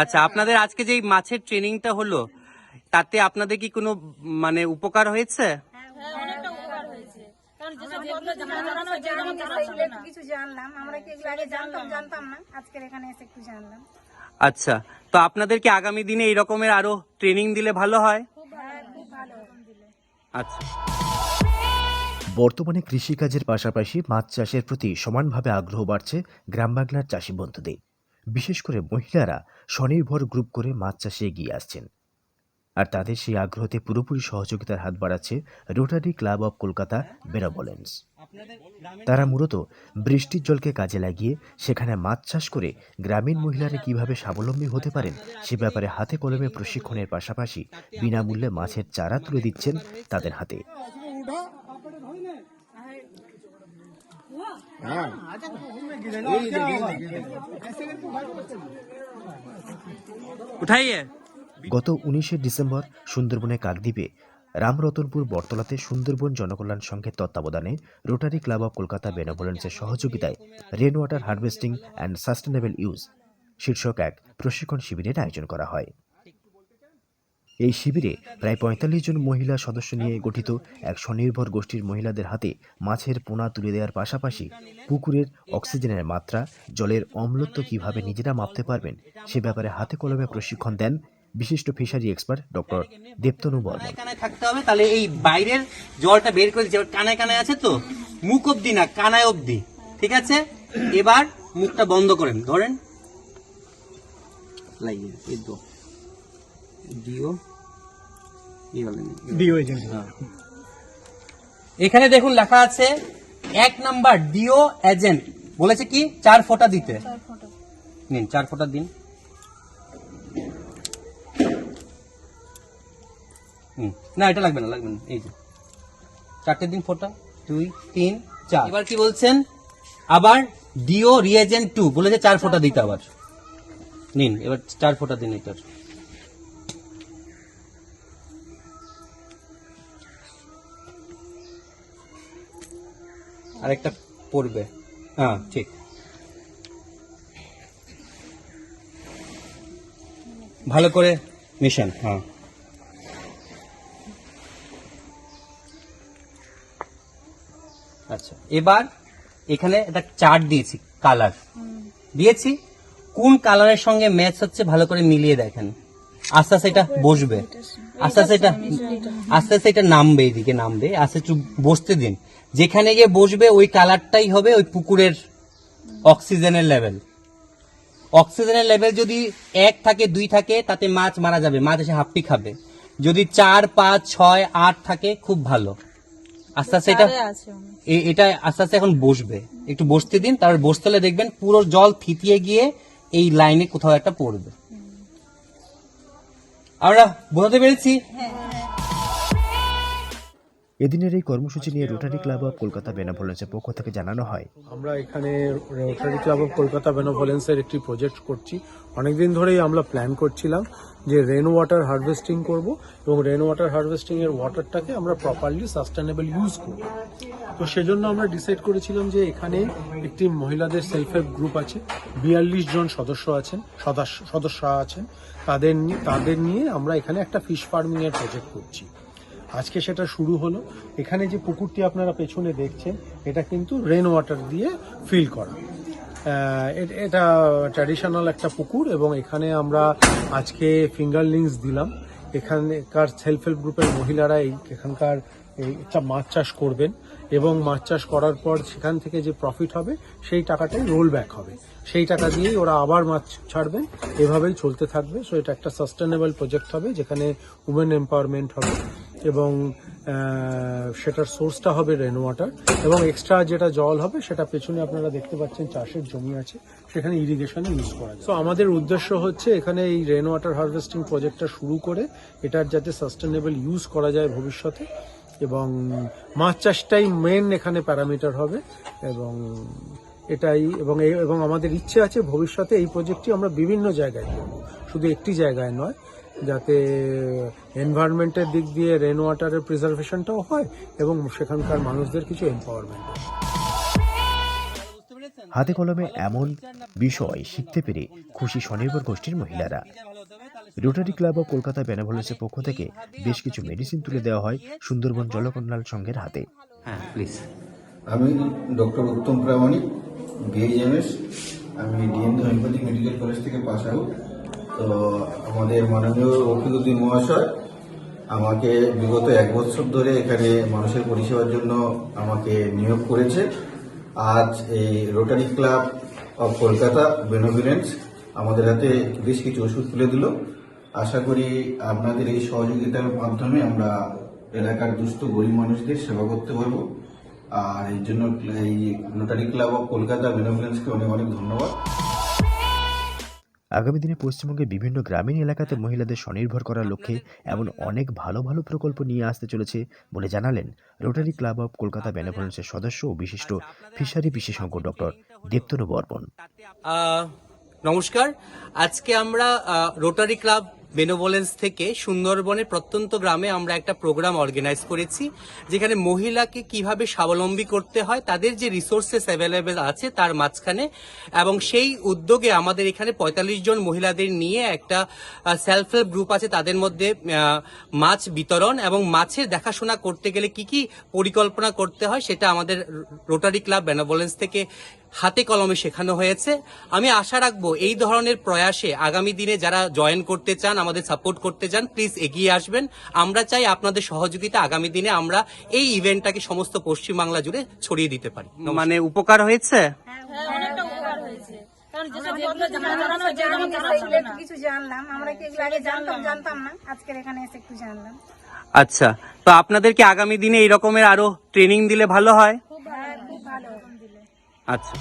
আচ্ছা আপনাদের আজকে যে মাছের ট্রেনিংটা হলো তাতে আপনাদের কি কোনো মানে উপকার হয়েছে? অনেকটা উপকার হয়েছে। কারণ যেসব যেগুলো জানা জানা নয়, যেগুলো আমার জানা ছিল না। কিছু জানলাম। আমরা কি এগুলো আগে জানতাম জানতাম না। আজকের এখানে এসে একটু জানলাম। আচ্ছা তো আপনাদের কি আগামী দিনে এই রকমের আরও ট্রেনিং দিলে ভালো হয়? হ্যাঁ খুব ভালো দিলে আচ্ছা। বর্তমানে কৃষিকাজের পাশাপাশি মাছ চাষের প্রতি সমানভাবে আগ্রহ বাড়ছে গ্রাম বাংলার চাষি বন্ধুদের। বিশেষ করে মহিলারা স্বনির্ভর গ্রুপ করে মাছ চাষে এগিয়ে আসছেন। আর তাদের সেই আগ্রহতে পুরোপুরি সহযোগিতার হাত বাড়াচ্ছে Rotary Club of Kolkata Benevolence তারা মূলত বৃষ্টির জলকে কাজে লাগিয়ে সেখানে মাছ চাষ করে গ্রামীণ মহিলারা কীভাবে স্বাবলম্বী হতে পারেন সে ব্যাপারে হাতে কলমে প্রশিক্ষণের পাশাপাশি বিনামূল্যে মাছের চারা তুলে দিচ্ছেন তাদের হাতে। উঠাইয়ে। গত উনিশে ডিসেম্বর সুন্দরবনে কাকদ্বীপে রামরতনপুর বটতলাতে সুন্দরবন জনকল্যাণ সংঘের তত্ত্বাবধানে রোটারি ক্লাব অব কলকাতা বেনাভোলেন্সের সহযোগিতায় rain water harvesting and sustainable use শীর্ষক এক প্রশিক্ষণ শিবিরের আয়োজন করা হয়। এই শিবিরে প্রায় পঁয়তাল্লিশ জন মহিলা সদস্য নিয়ে গঠিত এক স্বনির্ভর গোষ্ঠীর মহিলাদের হাতে মাছের পোনা তুলে দেওয়ার পাশাপাশি পুকুরের অক্সিজেনের মাত্রা, জলের অম্লত্ব কীভাবে নিজেরা মাপতে পারবেন সে ব্যাপারে হাতে কলমে প্রশিক্ষণ দেন বিশিষ্ট fishery expert doctor Debtanu Barman. থাকতে হবে, তাহলে এই বাইরের জলটা বের করে যে কানায় কানায় আছে তো? মুখ অব্দি না, কানায় অব্দি ঠিক আছে? এবার মুখটা বন্ধ করেন। ধরেন। লাগিয়ে দিও এই হলেন ডিও এজেন্ট এখানে দেখুন লেখা আছে এক নাম্বার ডিও এজেন্ট। বলেছে কি? চার ফোঁটা দিতে। নিন চার ফোঁটা দিন। হুম, না এটা লাগবে না লাগবে না। এই যে। চারটে দিন ফোঁটা। দুই তিন চার। এবার কি বলছেন? আবার ডিও রিএজেন্ট টু। বলেছে চার ফোঁটা দিতে আবার। নিন এবার চার ফোঁটা দিন এটার। আরেকটা পড়বে। হ্যাঁ ঠিক। ভালো করে মিশন হ্যাঁ। আচ্ছা এবার এখানে একটা চার্ট দিয়েছি, কালার। দিয়েছি, কোন কালারের সঙ্গে ম্যাচ হচ্ছে ভালো করে মিলিয়ে দেখেন। আস্তে আস্তে এটা বসবে। আস্তে আস্তে এটা আস্তে আস্তে এটা নামবে এদিকে নামবে। আস্তে একটু বসতে দিন। যেখানে গিয়ে বসবে ওই কালারটাই হবে ওই পুকুরের অক্সিজেনের লেভেল। অক্সিজেনের লেভেল যদি এক থাকে দুই থাকে তাতে মাছ মারা যাবে। মাছ এসে হাপ্পি খাবে। যদি চার পাঁচ ছয় আট থাকে খুব ভালো। আস্তে আস্তে এটা এটা আস্তে আস্তে এখন বসবে। একটু বসতে দিন তারপর বসতে হলে দেখবেন পুরো জল থিতিয়ে গিয়ে এই লাইনে কোথাও একটা পড়বে। আমরা বোঝাতে পেরেছি? এদিনের এই কর্মসূচি নিয়ে রোটারি ক্লাব অব কলকাতা বেনাভোলেন্সের পক্ষ থেকে জানানো হয়। আমরা এখানে রোটারি ক্লাব অফ কলকাতা বেনোভলেন্সের একটি প্রজেক্ট করছি। অনেকদিন ধরেই আমরা প্ল্যান করছিলাম যে রেন ওয়াটার হারভেস্টিং করব এবং রেন ওয়াটার হারভেস্টিং এর ওয়াটারটাকে আমরা প্রপারলি সাস্টেনেবল ইউজ করব। তো সেজন্য আমরা ডিসাইড করেছিলাম যে এখানে একটি মহিলাদের সেলফ হেল্প গ্রুপ আছে। বিয়াল্লিশ জন সদস্য আছেন সদস্য সদস্য আছেন। তাদের নিয়ে তাদের নিয়ে আমরা এখানে একটা ফিশ ফার্মিং এর প্রজেক্ট করছি। আজকে সেটা শুরু হলো। এখানে যে পুকুরটি আপনারা পেছনে দেখছেন, এটা কিন্তু রেন ওয়াটার দিয়ে ফিল করা। এটা ট্র্যাডিশনাল একটা পুকুর এবং এখানে আমরা আজকে ফিঙ্গারলিংস দিলাম। এখানকার সেলফ হেল্প গ্রুপের মহিলারা এখানকার মাছ চাষ করবেন এবং মাছ চাষ করার পর সেখান থেকে যে প্রফিট হবে, সেই টাকাটাই রোল ব্যাক হবে। সেই টাকা দিয়েই ওরা আবার মাছ ছাড়বেন। এভাবেই চলতে থাকবে। সো এটা একটা সাস্টেনেবল প্রজেক্ট হবে, যেখানে উমেন এম্পাওয়ারমেন্ট হবে। এবং সেটার সোর্সটা হবে রেন ওয়াটার এবং এক্সট্রা যেটা জল হবে সেটা পেছনে আপনারা দেখতে পাচ্ছেন চাষের জমি আছে, সেখানে ইরিগেশনে ইউজ করা যায়। তো আমাদের উদ্দেশ্য হচ্ছে এখানে এই রেন ওয়াটার হারভেস্টিং প্রজেক্টটা শুরু করে এটার যাতে সাস্টেনেবল ইউজ করা যায় ভবিষ্যতে এবং মাছ চাষটাই মেন এখানে প্যারামিটার হবে এবং এটাই এবং এবং আমাদের ইচ্ছে আছে ভবিষ্যতে এই প্রজেক্টটি আমরা বিভিন্ন জায়গায় করব। শুধু একটি জায়গায় নয় যাতে এনভায়রনমেন্টের দিক দিয়ে রেন ওয়াটারের প্রিজার্ভেশনটাও হয় এবং সেখানকার মানুষদের কিছু এম্পাওয়ারমেন্ট বুঝতে হাতে কলমে এমন বিষয় শিখতে পেরে খুশি স্বনির্ভর গোষ্ঠীর মহিলারা। রোটারি ক্লাব অব কলকাতা বেনাভলেন্সের পক্ষ থেকে বেশ কিছু মেডিসিন তুলে দেওয়া হয় সুন্দরবন জলকন্যাল সংঘের হাতে। হ্যাঁ প্লিজ আমি ডক্টর উত্তম প্রামাণিক বিএইচএমএস আমি ডিএমডি হোমিওপ্যাথিক মেডিকেল কলেজ থেকে পাস আউট তো আমাদের মাননীয় ওকিলুদ্দিন মহাশয় আমাকে বিগত এক বছর ধরে এখানে মানুষের পরিষেবার জন্য আমাকে নিয়োগ করেছে। আজ এই Rotary Club of Kolkata Benevolence আমাদের হাতে বেশ কিছু ওষুধ তুলে দিল। আশা করি আপনাদের এই সহযোগিতার মাধ্যমে আমরা এলাকার দুস্থ গরিব মানুষদের সেবা করতে পারব। আর এর জন্য এই রোটারি ক্লাব অফ কলকাতা বেনোভিলেন্সকে অনেক অনেক ধন্যবাদ। আগামী দিনে পশ্চিমবঙ্গের বিভিন্ন গ্রামীণ এলাকাতে মহিলাদের স্বনির্ভর করার লক্ষ্যে এমন অনেক ভালো ভালো প্রকল্প নিয়ে আসতে চলেছে বলে জানালেন রোটারি ক্লাব অব কলকাতা বেনাভলেন্সের সদস্য ও বিশিষ্ট ফিশারি বিশেষজ্ঞ ডক্টর দেবতনু বর্মন। নমস্কার। আজকে আমরা রোটারি ক্লাব বেনোভোলেন্স থেকে সুন্দরবনের প্রত্যন্ত গ্রামে আমরা একটা প্রোগ্রাম অর্গানাইজ করেছি, যেখানে মহিলাকে কীভাবে স্বাবলম্বী করতে হয়, তাদের যে রিসোর্সেস অ্যাভেলেবেল আছে তার মাঝখানে, এবং সেই উদ্যোগে আমাদের এখানে পঁয়তাল্লিশ জন মহিলাদের নিয়ে একটা সেলফ হেল্প গ্রুপ আছে তাদের মধ্যে মাছ বিতরণ এবং মাছের দেখাশোনা করতে গেলে কি কি পরিকল্পনা করতে হয় সেটা আমাদের রোটারি ক্লাব বেনাভোলেন্স থেকে হাতে কলমে শেখানো হয়েছে। আমি আশা রাখব এই ধরনের প্রয়াসে আগামী দিনে যারা জয়েন করতে চান আমাদের সাপোর্ট করতে চান প্লিজ এগিয়ে আসবেন। আমরা চাই আপনাদের সহযোগিতা আগামী দিনে আমরা এই ইভেন্টটাকে সমস্ত পশ্চিমবাংলা জুড়ে ছড়িয়ে দিতে পারি। মানে উপকার হয়েছে? হ্যাঁ কিছু জানলাম আমরা কি আগে জানতাম জানতাম না। আজকের এখানে এসে একটু জানলাম। আচ্ছা তো আপনাদেরকে আগামী দিনে এই রকমের আরও ট্রেনিং দিলে ভালো হয় হ্যাঁ? আচ্ছা